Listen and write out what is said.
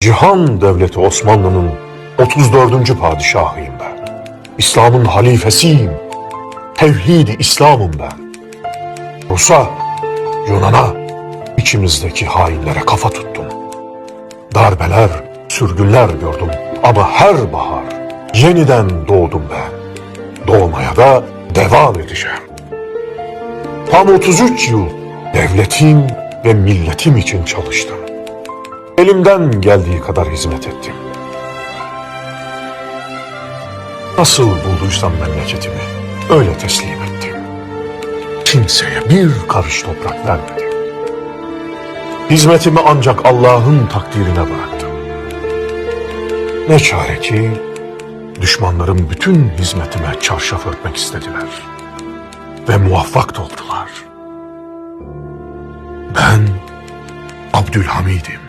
Cihan Devleti Osmanlı'nın 34. padişahıyım ben. İslam'ın halifesiyim. Tevhid-i İslam'ım ben. Rus'a, Yunan'a, içimizdeki hainlere kafa tuttum. Darbeler, sürgünler gördüm ama her bahar yeniden doğdum ben. Doğmaya da devam edeceğim. Tam 33 yıl devletim ve milletim için çalıştım. Elimden geldiği kadar hizmet ettim. Nasıl bulduysam memleketimi öyle teslim ettim. Kimseye bir karış toprak vermedim. Hizmetimi ancak Allah'ın takdirine bıraktım. Ne çare ki düşmanlarım bütün hizmetime çarşaf örtmek istediler. Ve muvaffak da oldular. Ben Abdülhamid'im.